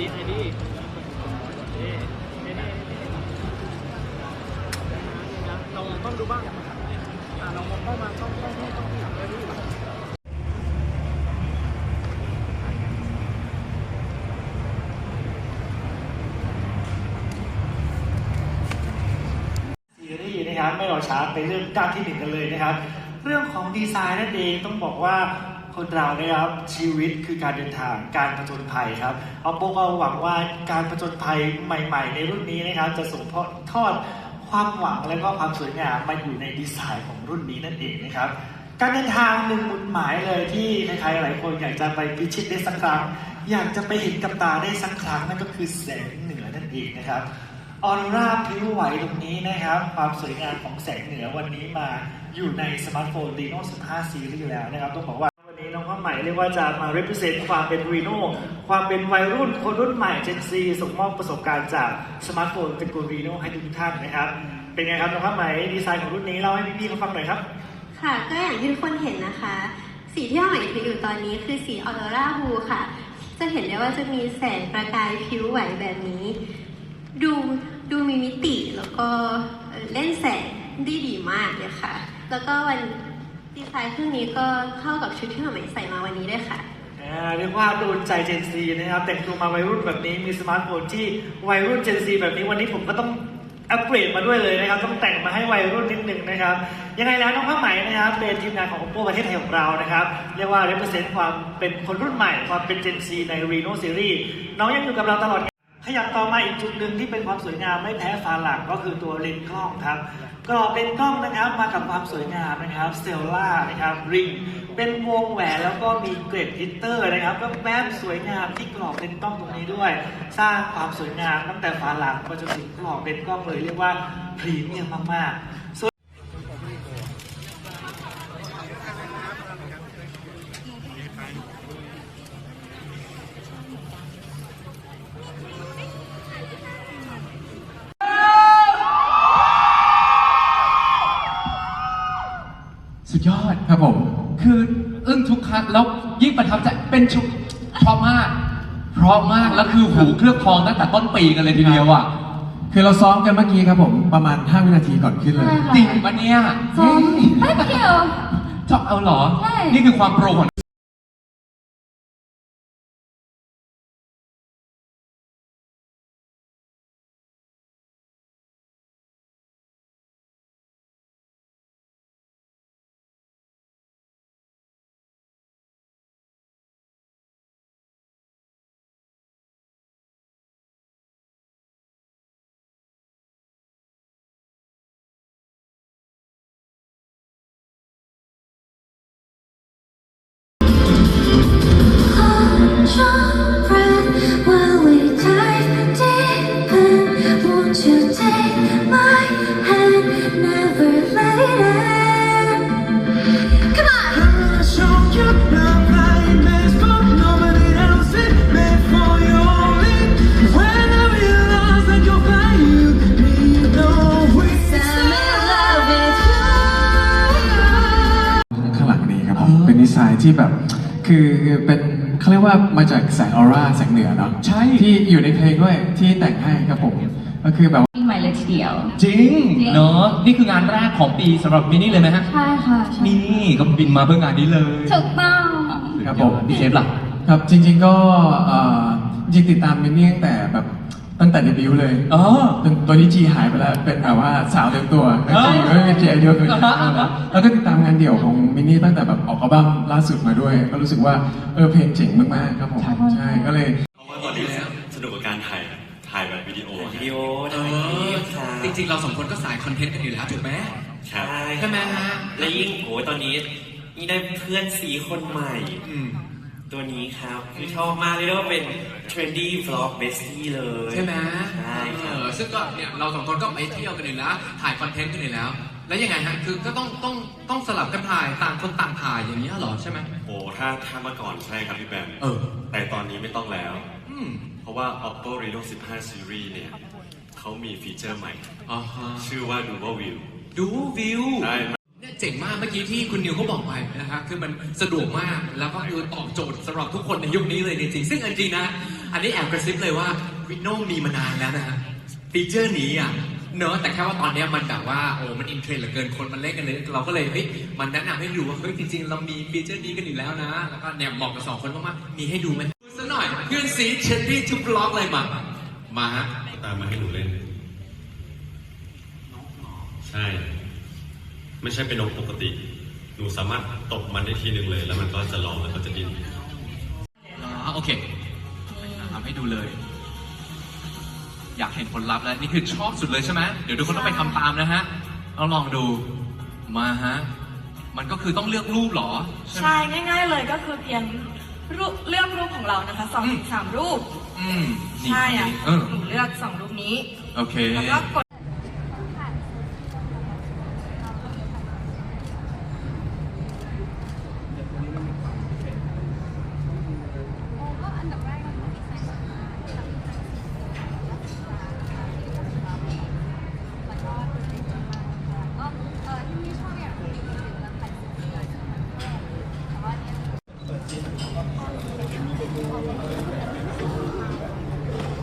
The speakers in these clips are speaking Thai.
ดีไอ้นี่นี่นี่นี่นะลองต้องดูบ้างอะลองมองเข้ามาต้องต้องที่ต้องที่หลังเลยพี่ซีรีส์นะครับไม่รอช้าไปเรื่องก้าวที่หนึ่งกันเลยนะครับ เรื่องของดีไซน์นั่นเองต้องบอกว่า คนเรานะครับชีวิตคือการเดินทางการผจญภัยครับเอาโปก็หวังว่าการผจญภัยใหม่ ๆ ในรุ่นนี้นะครับ จะส่งทอดความหวังและก็ความสวยงามมาอยู่ในดีไซน์ของรุ่นนี้นั่นเองนะครับ การเดินทางหนึ่งมุดหมายเลยที่ใครๆหลายคนอยากจะไปพิชิตได้สักครั้ง อยากจะไปเห็นกับตาได้สักครั้งนั่นก็คือแสงเหนือนั่นเองนะครับออรราพลิ้วไหวตรงนี้นะครับ ความสวยงามของแสงเหนือวันนี้มาอยู่ในสมาร์ทโฟน Reno 15 Series แล้วนะครับต้องบอกว่า นี้น้องข้าวใหม่เรียกว่าจะมา represent ความเป็น Reno ความเป็นวัยรุ่นคนรุ่นใหม่ Gen Z ส่งมอบประสบการณ์จากสมาร์ทโฟนตระกูล Reno ให้ทุกท่านนะครับ เป็นไงครับน้องข้าวใหม่ดีไซน์ของรุ่นนี้เล่าให้พี่ๆเขาฟังหน่อยครับ ค่ะ ก็อย่างที่ทุกคนเห็นนะคะ สีที่เราหมายถืออยู่ตอนนี้คือสีออโรราบูค่ะ จะเห็นได้ว่าจะมีแสงประกายผิวไหวแบบนี้ ดูดูมีมิติแล้วก็เล่นแสงได้ดีมากเลยค่ะ แล้วก็วัน ดีไซน์เครื่องนี้ก็เข้ากับชุดที่หมาใส่มาวันนี้ด้วยค่ะอ่าเรียกว่าโดนใจ Gen Z นะครับแต่งตัวมาวัยรุ่นแบบนี้มีสมาร์ทโฟนที่วัยรุ่น Gen Z แบบนี้วันนี้ผมก็ต้องอัปเกรดมาด้วยเลยนะครับ ต้องแต่งมาให้วัยรุ่นนิดหนึ่งนะครับ ยังไงแล้วน้องผ้าไหมนะครับเป็นทีมงานของ Oppo ประเทศไทยของเรานะครับ เรียกว่า represent ความเป็นคนรุ่นใหม่ ความเป็น Gen Z ใน Reno Series น้องยังอยู่กับเราตลอดขยับต่อมาอีกจุดหนึ่งที่เป็นความสวยงามไม่แพ้ฟ้าหลังก็คือตัวเลนส์กล้องครับ กรอบเลนกล้องนะครับมากับความสวยงามนะครับเซลล่านะครับริงเป็นวงแหวนแล้วก็มีเกรดฮิตเตอร์นะครับก็แวบสวยงามที่กรอบเป็นกล้องตรงนี้ด้วย สร้างความสวยงามตั้งแต่ฝาหลังไปจนถึงกรอบเป็นกล้องเลยเรียกว่าพรีเมียมมากๆ ครับผม คืออึ้งทุกครั้งแล้วยิ่งประทับใจเป็นชุดเพราะมาก เพราะมากแล้วคือหูเคลือบทองตั้งแต่ต้นปีกันเลยทีเดียวอะคือเราซ้อมกันเมื่อกี้ครับผมประมาณ 5 วินาทีก่อนขึ้นเลย ใช่ค่ะ จริงปะเนี่ยซ้อมแป๊บเดียว ชอบเอาเหรอ ใช่ นี่คือความโปรของ ข้างหลังนี้ครับผมเป็นดีไซน์ที่แบบคือเป็น เขาเรียกว่ามาจากแสงออร่าแสงเหนือเนาะใช่ ที่อยู่ในเพลงด้วยที่แต่งให้ครับผม ก็คือแบบปีใหม่เลยทีเดียวจริง เนาะนี่คืองานแรกของปีสำหรับมินนี่เลยไหมฮะ ใช่ค่ะใช่นี่ก็บินมาเพื่องานนี้เลย ถูกต้อง ครับผม พี่เซฟล่ะ ครับจริงๆก็เอ่อจริงติดตามมินนี่ตั้งแต่แบบ ตั้งแต่เดบิวต์เลยอ๋อ จนตัวนี้จีหายไปแล้ว เป็นแบบว่าสาวเต็มตัวอ๋อจีไม่เป็นจีอายุเลยอ่าฮะอ่าฮะแล้วก็ติดตามงานเดี่ยวของมินนี่ตั้งแต่แบบออกอัลบั้มล่าสุดมาด้วย ก็รู้สึกว่าเออเพลงเจ๋งมากๆครับผมใช่ก็เลยเพราะว่าตอนนี้สนุกกับการถ่ายถ่ายแบบวิดีโอวิดีโอเออจริงๆ เราสองคนก็สายคอนเทนต์กันอยู่แล้วถูกไหมครับใช่ไหมฮะและยิ่งโอ้ยตอนนี้ยิ่งได้เพื่อนสีคนใหม่อืม ตัวนี้ครับคือชอบมากเลยกว่าเป็น trendy vlog bestie เลยใช่ไหมใช่ครับเออซึ่งก็เนี่ยเราสองคนก็ไปเที่ยวกันอยู่แล้ว ถ่ายคอนเทนต์กันอยู่แล้ว แล้วยังไงฮะ คือก็ต้องต้องต้องสลับกันถ่ายต่างคนต่างถ่ายอย่างนี้ยเหรอใช่ไหมโอ้ถ้าถ้าเมื่อก่อนใช่ครับพี่แบมเออ แต่ตอนนี้ไม่ต้องแล้ว อืมเพราะว่า Oppo Reno 15 Series เนี่ยเขามีฟีเจอร์ใหม่ อ๋อฮะชื่อว่า Dual View ดูวิว ได้ เนี่ยเจ๋งมากเมื่อกี้ที่คุณนิวเขาบอกไปนะครับคือมันสะดวกมากแล้วก็คือตอบโจทย์สำหรับทุกคนในยุคนี้เลยจริงๆซึ่งอันจริงนะ อันนี้แอบกระซิบเลยว่าวินโนมีมานานแล้วนะฮะฟีเจอร์นี้อะเนอะแต่แค่ว่าตอนนี้มันแบบว่าโอ้มันอินเทรนด์เหลือเกินคนมันเล่นกันเลย เราก็เลยเฮ้ยมันแนะนำให้ดูว่าเฮ้ยจริงๆ เรามีฟีเจอร์นี้กันอยู่แล้วนะ แล้วก็เนี่ยเหมาะกับสองคนมากๆมีให้ดูไหมดูสักหน่อยเพื่อนซีเชนดี้ทุกบล็อกเลยมามาฮะตามมาให้หนูเล่นใช่ ไม่ใช่เป็นนกปกติ หนูสามารถตบมันได้ทีหนึ่งเลย แล้วมันก็จะร้องแล้วก็จะดิ้นอ๋อโอเคทำให้ดูเลย อยากเห็นผลลัพธ์แล้ว นี่คือชอบสุดเลยใช่ไหมเดี๋ยวทุกคนต้องไปทำตามนะฮะต้องลองดูมาฮะ มันก็คือต้องเลือกรูปเหรอใช่ไหม ใช่ง่าย ๆเลยก็คือเพียงรูปเลือกรูปของเรานะคะสองอืมถึงสามรูป อืมนี่ใช่อะเออหนูเลือกสองรูปนี้ โอเค แล้วก็กด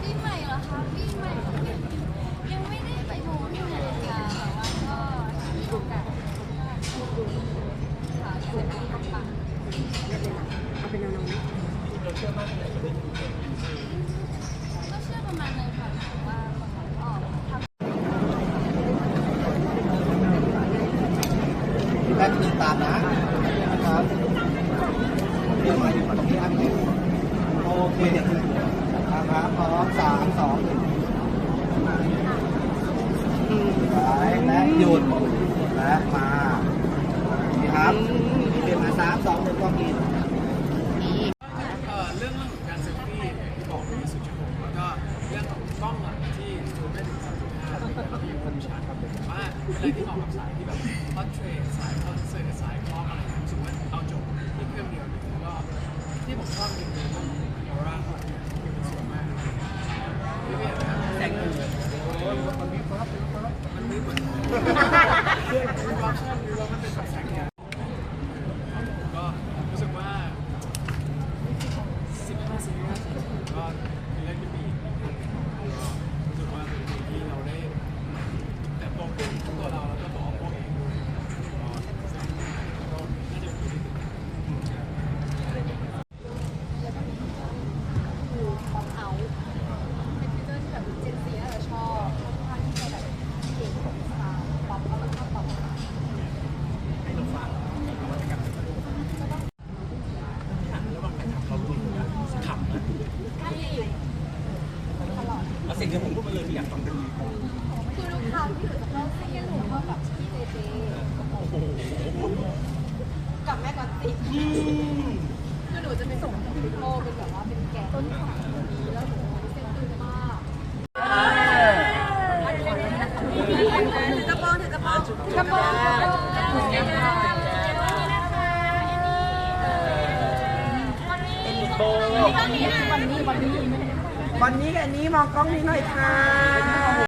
ปีใหม่เหรอคะปีใหม่ยังไม่ได้ไปโมที่ไหนค่ะแต่ว่าก็มีโอกาสค่ะเสร็จแล้วก็ปัง ก็เชื่อประมาณนึงค่ะแต่ว่าออกทำแป๊บนึงตามนะครับเดี๋ยวมาตรงนี้ครับโอเคนะครับพร้อมสามสองหนึ่งไปและหยุดและมานี่ครับเปลี่ยนมาสามสองหนึ่งก็กิน เรื่องของการเซลฟี่ที่บอกในสุดชั่วโมงแล้วก็เรื่องของกล้องหลังที่ซูมได้ถึง3.5มีคมชัดครับผมว่าอะไรที่เหมาะกับสายที่แบบคอนเทรดสายคอนเสิร์ตสายกล้องอะไรอย่างเงี้ยรู้สึกว่าเอาจบที่เครื่องเดียวเลยแล้วก็ที่ผมชอบจริงๆคือเรื่องของออร่าก่อนเนี่ยคือมันสวยมากพี่เบียร์นะครับแต่งตัวโอ้ยมันมีความมันมีเหมือนมีความชอบมีว่ามันเป็นแบบแสงแดดก็รู้สึกว่า 15ซีรีส์ก็เป็นเรื่องที่ดีรู้สึกว่าเป็นสิ่งที่เราได้แต่โตขึ้นทั้งตัวเราแล้วก็ตัวออโปเองด้วยก็ซึ่งก็น่าจะเป็นที่ดี เป็นฟีเจอร์ที่แบบเจนซีน่าจะชอบค่อนข้างที่จะแบบเก่งของสาวป๊อปแล้วก็ชอบป๊อปค่ะ ให้เราฟังนวัตกรรมแล้วบางคนเราดูนะขำนะ ริงที่ผมพูดมาเลยที่อยากฟังเป็นคือทุกครั้งที่หนูจะเข้าซีนหนูเข้ากับพี่เจเจกับแม่กอนติคือหนูจะไปส่งพี่โอเป็นแบบว่าเป็นแก่ต้นของนี้แล้วหนูเซ็นตื่นมากถือกระโปรงถือกระโปรงกระโปรงวันนี้วันนี้วันนี้ไม่ วันนี้กับอันนี้มองกล้องนี้หน่อยค่ะ